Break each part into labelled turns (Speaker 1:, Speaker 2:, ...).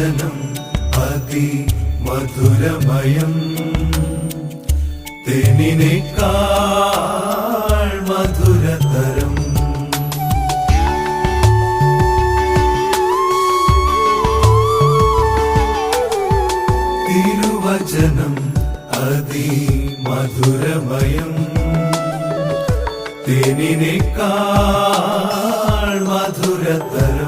Speaker 1: തിരുവചനം അതി മധുരമയം തേനിനേക്കാൾ മധുരതരം. തിരുവചനം അതി മധുരമയം തേനിനേക്കാൾ മധുരതരം.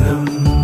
Speaker 1: മധുരതരം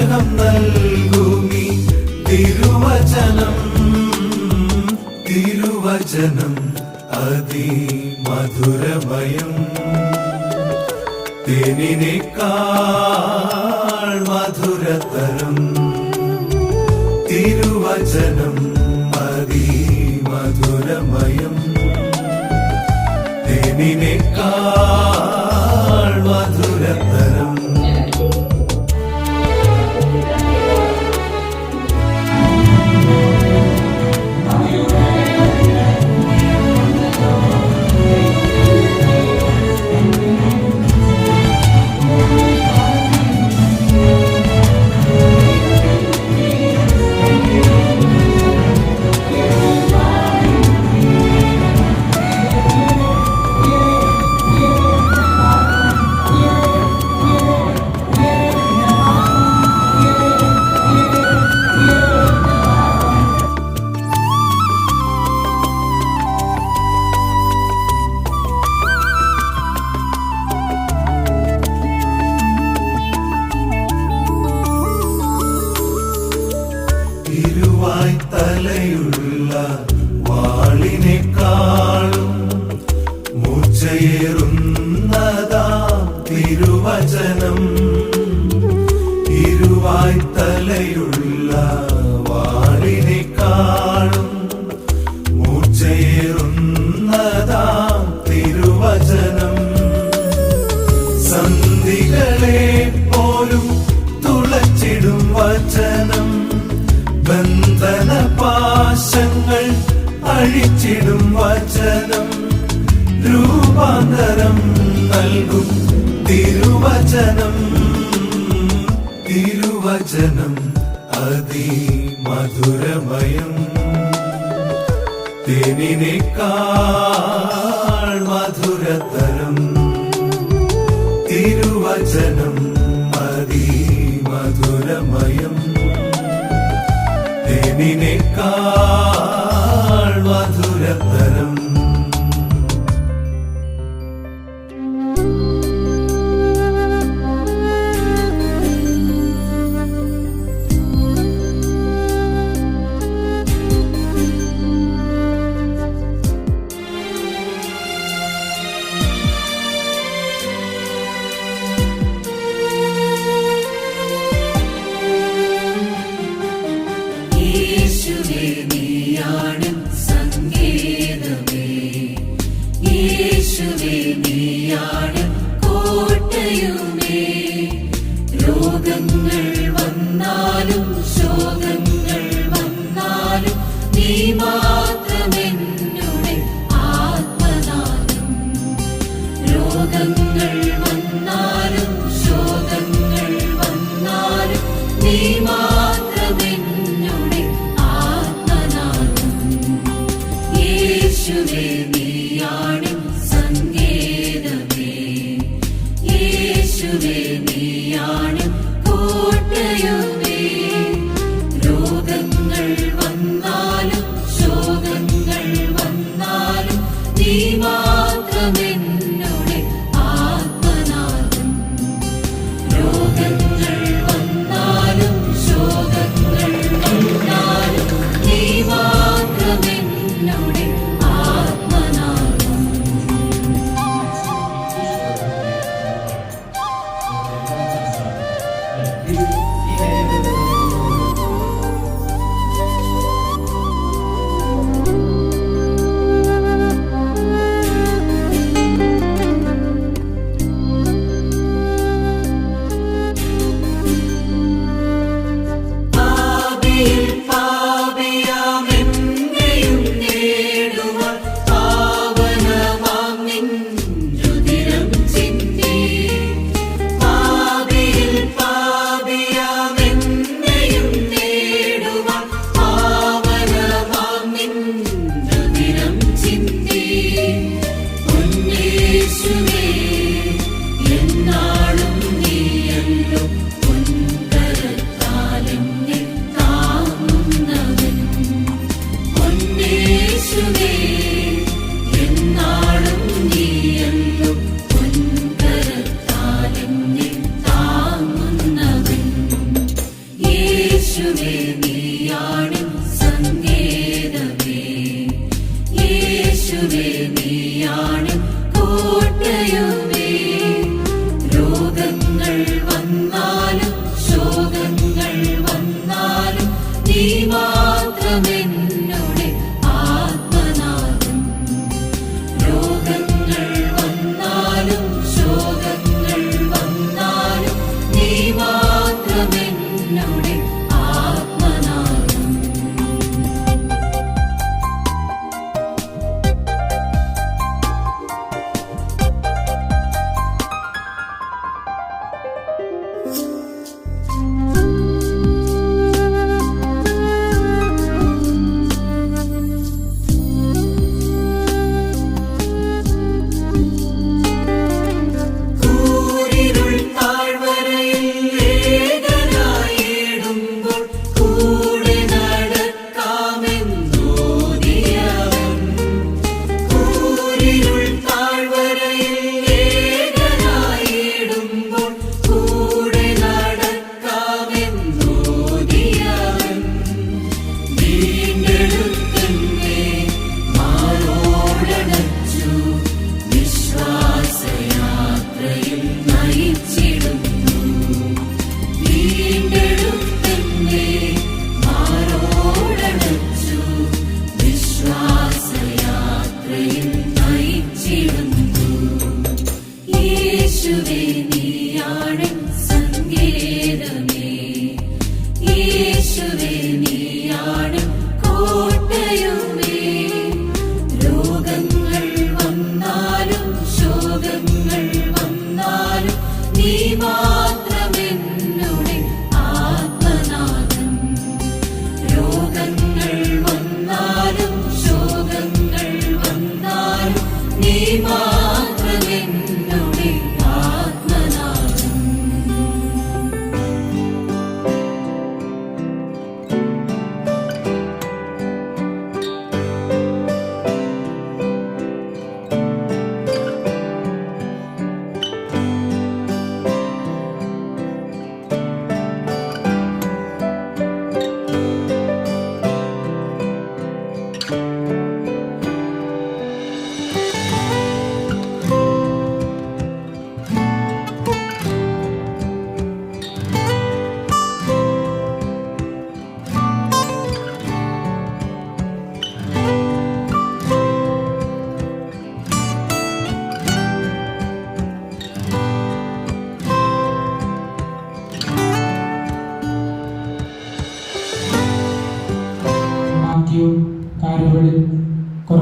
Speaker 1: അനുഗ്രഹം നൽകുമി. തിരുവചനം തിരുവചനം അതി മധുരമയം തേനിനേക്കാൾ മധുരതരം തിരുവചനം അതി മധുരമയം തേനിനേക്കാൾ മധുരതരം തിരുവചനം ഇരുവായ് തലയുള്ള വാളിനേക്കാളും മൂർച്ചയേറുന്നതാ തിരുവചനം. സന്ധികളെ പോലും തുളച്ചിടും വചനം. ബന്ധന പാശങ്ങൾ അഴിച്ചിടും വചനം. രൂപാന്തരം നൽകും തിരുവചനം തിരുവചനം അതി മധുരമയം തേനിനേക്കാൾ മധുരതരം
Speaker 2: യേശുവേ നീയാണ് കോട്ടയുമേ. രോഗങ്ങൾ വന്നാലും ശോകങ്ങൾ വന്നാലും നീ മാ
Speaker 3: Redeemer.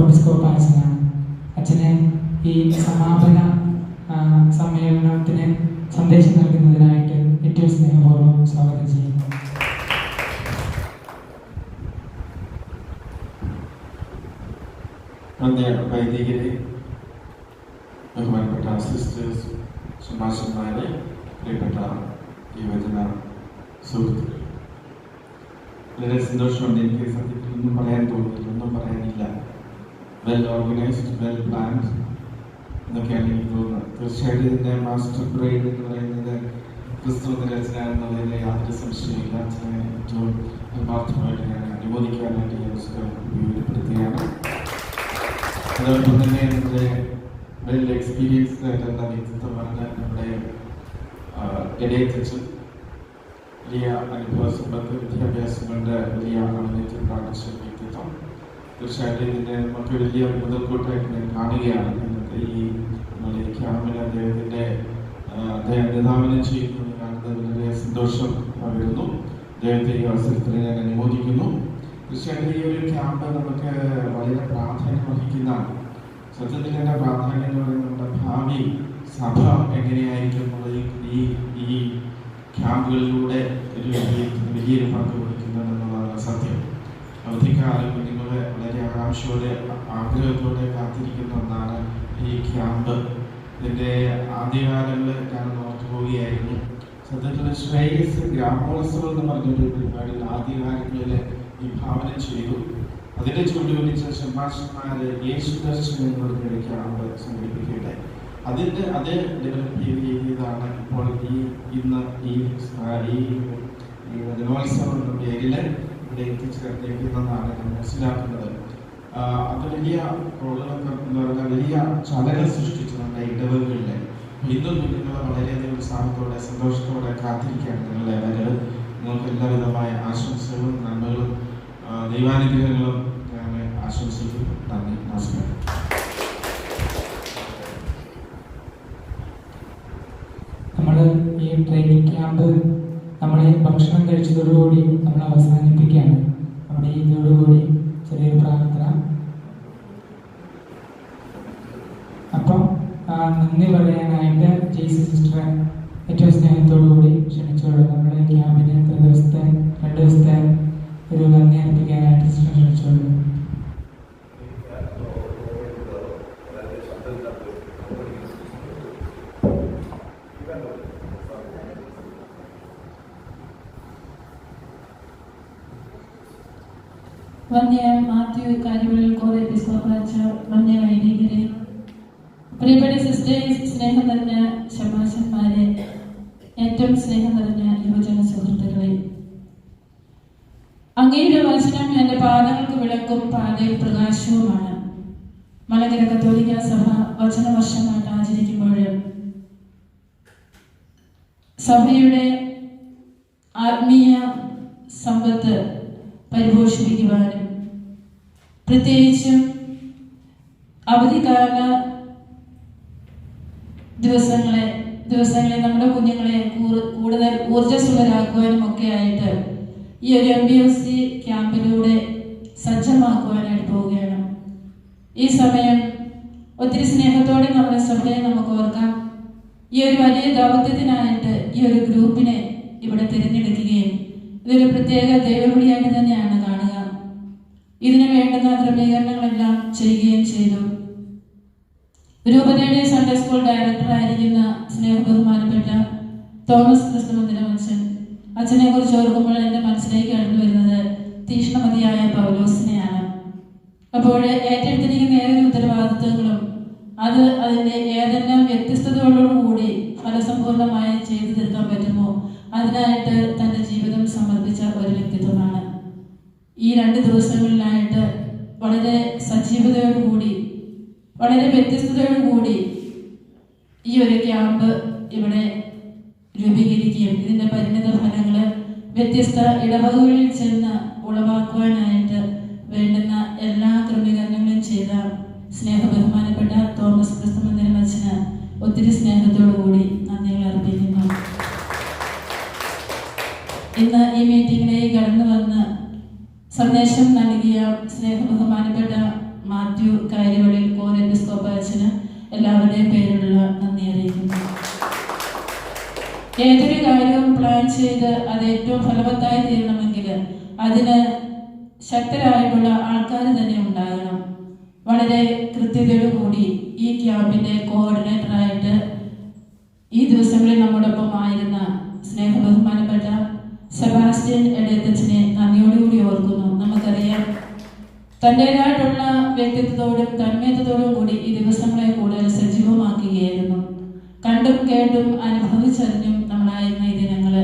Speaker 3: എപ്പിസ്കോപ്പ് അച്ഛനാണ് അച്ഛനെ ഈ സമാപന സമ്മേളനത്തിന് സന്ദേശം നൽകുന്നതിനായിട്ട് ഏറ്റവും സ്നേഹപൂർവം സ്വാഗതം ചെയ്യുന്നു.
Speaker 4: വൈദികരെ ബഹുമാനപ്പെട്ട സിസ്റ്റേഴ്സ് സുഭാഷന്മാരെ പ്രിയപ്പെട്ട യുവജന സുഹൃത്തുക്കൾ വളരെ സന്തോഷമുണ്ട് എനിക്ക് സത്യത്തിൽ ഒന്നും പറയാൻ തോന്നിയില്ല ഒന്നും പറയാനില്ല. വെൽ ഓർഗനൈസ്ഡ് വെൽ പ്ലാൻഡ് എന്നൊക്കെയാണ് എനിക്ക് തോന്നുന്നത്. തീർച്ചയായിട്ടും ഇതിന്റെ മാസ്റ്റർ ബ്രെയിൻ എന്ന് പറയുന്നത് ക്രിസ്തു രചന എന്നുള്ളതിൽ യാതൊരു സംശയമില്ല അച്ഛനെ ഏറ്റവും ആത്മാർത്ഥമായിട്ട് ഞാൻ അനുമോദിക്കാനായിട്ട് ഈ അവസരം ഉപയോഗപ്പെടുത്തുകയാണ്. അതോടൊപ്പം തന്നെ നമ്മുടെ വെൽ എക്സ്പീരിയൻസ്ഡ് ആയിട്ടുള്ള വ്യക്തിത്വമാണ് നമ്മുടെ ഇടയത്തച്ഛൻ വലിയ അനുഭവ സമ്പത്ത് വിദ്യാഭ്യാസങ്ങളുടെ വലിയ അണിഞ്ഞിട്ട് വ്യക്തിത്വം തീർച്ചയായിട്ടും ഇതിനെ നമുക്ക് വലിയ മുതൽക്കൂട്ടായിട്ട് ഞാൻ കാണുകയാണ്. ഇന്നത്തെ ഈ നമ്മുടെ ക്യാമ്പിൽ അദ്ദേഹത്തിന്റെ അദ്ദേഹം നിധാവനം ചെയ്യുന്നത് കാണുന്നത് വളരെ സന്തോഷം പകരുന്നു. അദ്ദേഹത്തെ ഈ അവസരത്തിൽ ഞാൻ അനുമോദിക്കുന്നു. തീർച്ചയായിട്ടും ഈ ഒരു ക്യാമ്പ് നമുക്ക് വളരെ പ്രാധാന്യം വഹിക്കുന്നതാണ്. സത്യത്തിൽ എന്റെ പ്രാധാന്യം എന്ന് പറയുന്നത് നമ്മുടെ ഭാവി സഭ എങ്ങനെയായിരിക്കും ഈ ഈ ക്യാമ്പുകളിലൂടെ ഒരു വലിയ വലിയൊരു പങ്ക് വഹിക്കുന്നുണ്ടെന്നുള്ളതാണ് സത്യം. അവധിക്കാലം ആകാംക്ഷയോടെ ആഗ്രഹത്തോടെ കാത്തിരിക്കുന്ന ഒന്നാണ് ഈ ക്യാമ്പ്. ഇതിന്റെ ആദ്യകാലങ്ങളിൽ ഞാൻ ഓർത്തു പോവുകയായിരുന്നു. സത്യത്തിൽ ശ്രേയസ് ഗ്രാമോത്സവം എന്ന് പറഞ്ഞൊരു പരിപാടി ആദ്യകാലങ്ങളിൽ വിഭാവനം ചെയ്തു. അതിന്റെ ചുവടുപിടിച്ച ശമ്പാഷന്മാര് യേശു ദർശനം എന്ന് പറഞ്ഞൊരു ക്യാമ്പ് സംഘടിപ്പിക്കുകയുണ്ടായി. അതിന്റെ അത് ഡെവലപ്പ് ചെയ്ത് ചെയ്തതാണ് ഇപ്പോൾ ഈ ഇന്ന് ഈ ഈ ദിനോത്സവം എന്ന പേരിൽ ഇവിടെ എത്തിച്ചേർന്നിരിക്കുന്നതാണ് ഞാൻ മനസ്സിലാക്കുന്നത്. അത് വലിയ റോളുകളൊക്കെ എന്താ പറയുക വലിയ ചലനം സൃഷ്ടിച്ചിട്ടുണ്ട് നമ്മുടെ ഇടവകളിലെ ഇന്നും കുഞ്ഞുങ്ങൾ വളരെയധികം ഉത്സാഹത്തോടെ സന്തോഷത്തോടെ കാത്തിരിക്കുകയാണ് നിങ്ങളുടെ വരവ് നിങ്ങൾക്ക് എല്ലാവിധമായ ആശംസകളും നന്മകളും ദൈവാനുഗ്രഹങ്ങളും ഞാൻ ആശംസിക്കുന്നു. നന്ദി നമസ്കാരം.
Speaker 3: നമ്മൾ ഈ ട്രെയിനിങ് ക്യാമ്പ് നമ്മൾ ഭക്ഷണം കഴിച്ചതോടുകൂടി നമ്മൾ അവസാനിപ്പിക്കുകയാണ്. നമ്മുടെ ഇതോടുകൂടി
Speaker 2: വന്യ മാത്യു കാര്യങ്ങളിൽ കോറെ വന്യ വൈദികരെ പ്രിയപ്പെട്ട സിസ്റ്റേഴ്സ് സ്നേഹം നിറഞ്ഞ പ്രത്യേകിച്ചും അവധിക്കാല ദിവസങ്ങളെ ദിവസങ്ങളിൽ നമ്മുടെ കുഞ്ഞുങ്ങളെ കൂടുതൽ ഊർജസ്വലരാക്കുവാനും ഒക്കെ ആയിട്ട് ഈ ഒരു എം ബി എസ് സി ക്യാമ്പിലൂടെ സജ്ജമാക്കുവാനായിട്ട് പോവുകയാണ്. ഈ സമയം ഒത്തിരി സ്നേഹത്തോടെ നമ്മുടെ സഭയെ നമുക്ക് ഓർക്കാം. ഈ ഒരു വലിയ ദൗത്യത്തിനായിട്ട് ഈ ഒരു ഗ്രൂപ്പിനെ ഇവിടെ തിരഞ്ഞെടുക്കുകയും ഇതൊരു പ്രത്യേക ദൈവവിളിയായിട്ട് തന്നെയാണ് കാണുക. ഇതിനു വേണ്ടുന്ന ക്രമീകരണങ്ങളെല്ലാം ചെയ്യുകയും ചെയ്തു. രൂപതയുടെ സൺഡേ സ്കൂൾ ഡയറക്ടർ ആയിരിക്കുന്ന സ്നേഹബഹുമാനപ്പെട്ട തോമസ് കൃഷ്ണമന്ദിര മനുഷ്യൻ അച്ഛനെ കുറിച്ച് ഓർക്കുമ്പോൾ എന്റെ മനസ്സിലേക്ക് കടന്നു വരുന്നത് തീഷ്ണമതിയായ പൗലോസിനെയാണ്. അപ്പോൾ ഏറ്റെടുത്തിരിക്കുന്ന ഇന്ന് മീറ്റിങ്ങിലേക്ക് കടന്നു വന്ന് സന്ദേശം നൽകിയ സ്നേഹബഹുമാനപ്പെട്ട മാത്യു കാര്യവളിൽ കോരെബിസ്കോപ്പ അച്ഛന് എല്ലാവരുടെയും പേരിലുള്ള നന്ദി അറിയിക്കുന്നു. ഏതൊരു കാര്യവും പ്ലാൻ ചെയ്ത് അത് ഏറ്റവും ഫലവത്തായി തീരണമെങ്കിൽ അതിന് ശക്തരായിട്ടുള്ള ആൾക്കാർ തന്നെ ഉണ്ടാകണം. വളരെ കൃത്യതയോടുകൂടി ഈ ക്യാമ്പിന്റെ കോർഡിനേറ്ററായിട്ട് ഈ ദിവസങ്ങളിൽ നമ്മോടൊപ്പം ആയിരുന്ന സ്നേഹ ബഹുമാനപ്പെട്ട സെബാസ്റ്റ്യൻ എടയത്തച്ഛനെ നന്ദിയോടുകൂടി ഓർക്കുന്നു. നമുക്കറിയാം തന്റെതായിട്ടുള്ള വ്യക്തിത്വത്തോടും തന്മയത്തോടും കൂടി ഈ ദിവസങ്ങളെ കൂടുതൽ സജീവമാക്കുകയായിരുന്നു. കണ്ടും കേട്ടും അനുഭവിച്ചറിഞ്ഞും നമ്മളായിരുന്ന ഈ ദിനങ്ങൾ.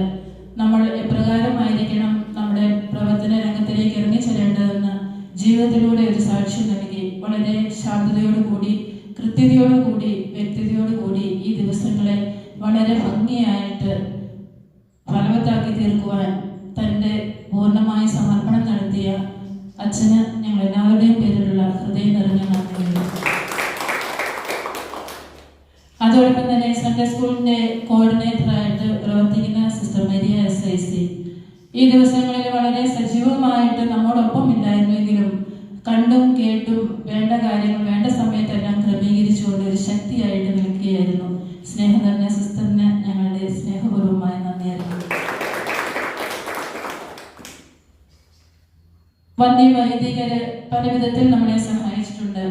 Speaker 2: വന്യ വൈദികര് പല വിധത്തിൽ നമ്മളെ സഹായിച്ചിട്ടുണ്ട്.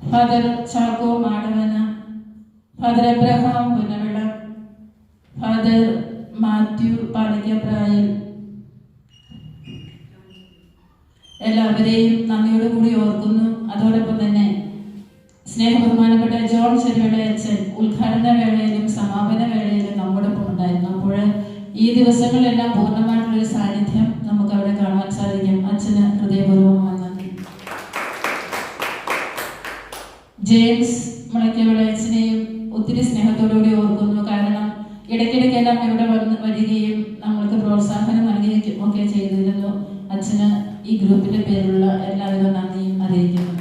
Speaker 2: Father Chacko Madavana father Abraham Punavila father Mathew Palikkaprayal എല്ലാവരെയും നന്ദിയോടുകൂടി ഓർക്കുന്നു. അതോടൊപ്പം തന്നെ സ്നേഹബഹുമാനപ്പെട്ട ജോൺ ചെറിയുടെ അച്ഛൻ ഉദ്ഘാടന വേളയിലും സമാപന വേളയിലും നമ്മോടൊപ്പം ഉണ്ടായിരുന്നു. അപ്പോൾ ഈ ദിവസങ്ങളിലെല്ലാം പൂർണമായിട്ടുള്ള ഒരു സാന്നിധ്യം നമുക്ക് സാധിക്കും അച്ഛന് ഹൃദയപൂർവമായി നന്ദി. ജെയിംസ് മുളയ്ക്കവിളയച്ചനെയും ഒത്തിരി സ്നേഹത്തോടുകൂടി ഓർക്കുന്നു. കാരണം ഇടയ്ക്കിടയ്ക്കെല്ലാം ഇവിടെ വന്ന് വരികയും നമ്മൾക്ക് പ്രോത്സാഹനം നൽകുകയും ഒക്കെ ചെയ്തിരുന്നു. അച്ഛന് ഈ ഗ്രൂപ്പിന്റെ പേരിലുള്ള എല്ലാവിധ നന്ദിയും അറിയിക്കുന്നു.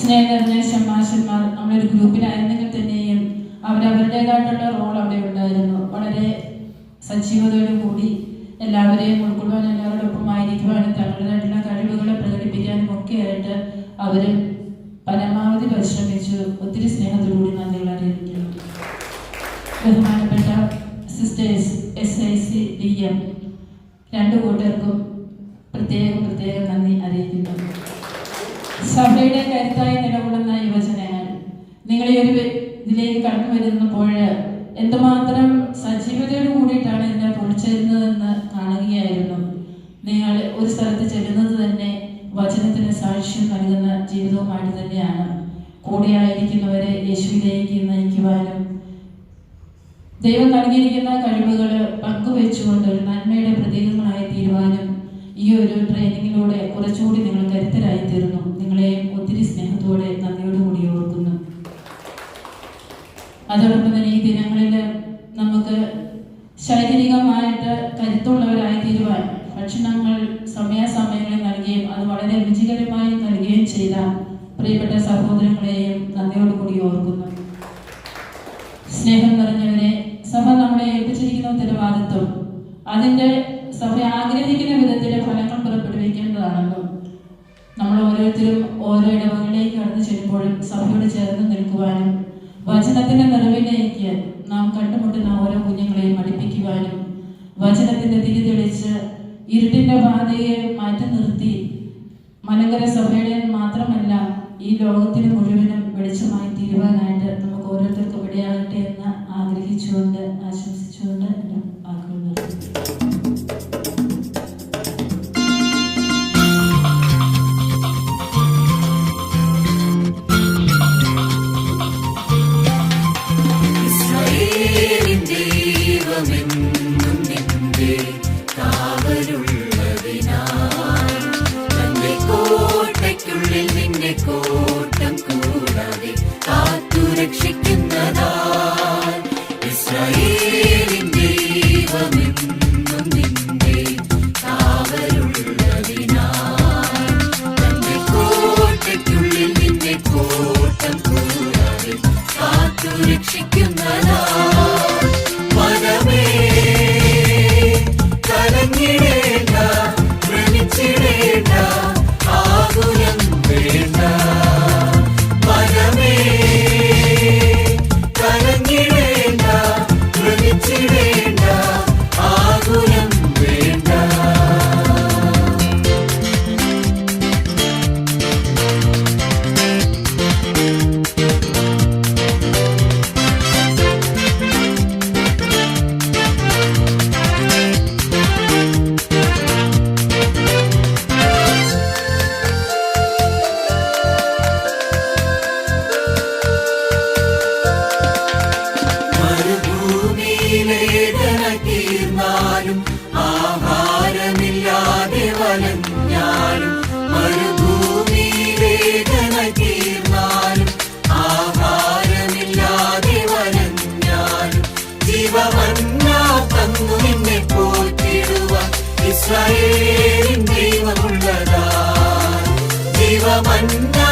Speaker 2: സ്നേഹനിർണയ ഷമ്മാശന്മാർ നമ്മുടെ ഒരു ഗ്രൂപ്പിലായിരുന്നെങ്കിൽ തന്നെയും അവരവരുടേതായിട്ടുള്ള റോൾ അവിടെ ഉണ്ടായിരുന്നു. വളരെ സജീവതയോടും കൂടി എല്ലാവരെയും ഉൾക്കൊള്ളുവാൻ എല്ലാവരോടൊപ്പം ആയിരിക്കുവാനും തങ്ങളുടേതായിട്ടുള്ള കഴിവുകളെ പ്രകടിപ്പിക്കാനും ഒക്കെ ആയിട്ട് അവർ പരമാവധി പരിശ്രമിച്ചു. ഒത്തിരി സ്നേഹത്തോടുകൂടി നന്ദികൾ അറിയിക്കുന്നു. ബഹുമാനപ്പെട്ട sisters S I C D M രണ്ടു കൂട്ടർക്കും പ്രത്യേകം പ്രത്യേകം നന്ദി അറിയിക്കുന്നു. സഭയുടെ കരുത്തായി നിലകൊള്ളുന്ന യുവജനങ്ങൾ നിങ്ങളെ ഒരു ഇതിലേക്ക് കടന്നു വരുന്നപ്പോൾ എന്തുമാത്രം സജീവതയോട് കൂടിയിട്ടാണ് ഇതിനെ പൊളിച്ചിരുന്നതെന്ന് കാണുകയായിരുന്നു. നിങ്ങൾ ഒരു സ്ഥലത്ത് ചെല്ലുന്നത് തന്നെ വചനത്തിന് സാക്ഷ്യം നൽകുന്ന ജീവിതവുമായിട്ട് തന്നെയാണ്. കൂടെയായിരിക്കുന്നവരെ യേശുവിലേക്ക് നയിക്കുവാനും ദൈവം നൽകിയിരിക്കുന്ന കഴിവുകൾ പങ്കുവെച്ചുകൊണ്ട് ഒരു നന്മയുടെ പ്രതീകങ്ങളായി തീരുവാനും ഈ ഒരു ട്രെയിനിങ്ങിലൂടെ കുറച്ചുകൂടി നിങ്ങൾ കരുത്തരായി തീർന്നു നിങ്ങളെ ഒത്തിരി സ്നേഹത്തോടെ നന്ദിയോടുകൂടി ഓർക്കുന്നു. അതോടൊപ്പം തന്നെ ഈ ദിനങ്ങളിൽ നമുക്ക് ശാരീരികമായിട്ട് കരുത്തുള്ളവരായി തീരുവാൻ ഭക്ഷണങ്ങൾ സമയാസമയങ്ങളിൽ നൽകുകയും അത് വളരെ രുചികരമായി നൽകുകയും ചെയ്ത പ്രിയപ്പെട്ട സഹോദരങ്ങളെയും നന്ദിയോടുകൂടി ഓർക്കുന്നു. സ്നേഹം നിറഞ്ഞവരെ സഭ നമ്മളെ ഏൽപ്പിച്ചിരിക്കുന്ന ഉത്തരവാദിത്വം അതിന്റെ സഭ ആഗ്രഹിക്കുന്ന വിധത്തിലെ ഫലങ്ങൾ പുറപ്പെടുവിക്കേണ്ടതാണല്ലോ നമ്മൾ ഓരോരുത്തരും ഓരോ ഇടവകളിലേക്ക് കടന്നു ചെല്ലുമ്പോഴും സഭയോട് ചേർന്ന് നിൽക്കുവാനും വചനത്തിന്റെ നിറവിലേക്ക് നാം കണ്ടുമുട്ടുന്ന ഓരോ കുഞ്ഞുങ്ങളെയും അടുപ്പിക്കുവാനും വചനത്തിന്റെ തിരി തെളിച്ച് ഇരുട്ടിന്റെ ബാധയെ മാറ്റി നിർത്തി. മലങ്കര സഭയുടെ മാത്രമല്ല ഈ ലോകത്തിന് മുഴുവനും വെളിച്ചമായി തീരുവാനായിട്ട് നമുക്ക് ഓരോരുത്തർക്കും ഇടയാകട്ടെ എന്ന് ആഗ്രഹിച്ചുകൊണ്ട് ആശംസിച്ചുകൊണ്ട്
Speaker 5: ഇസ്രായേലിൻ ദൈവമുള്ളതാ ദൈവമന്ന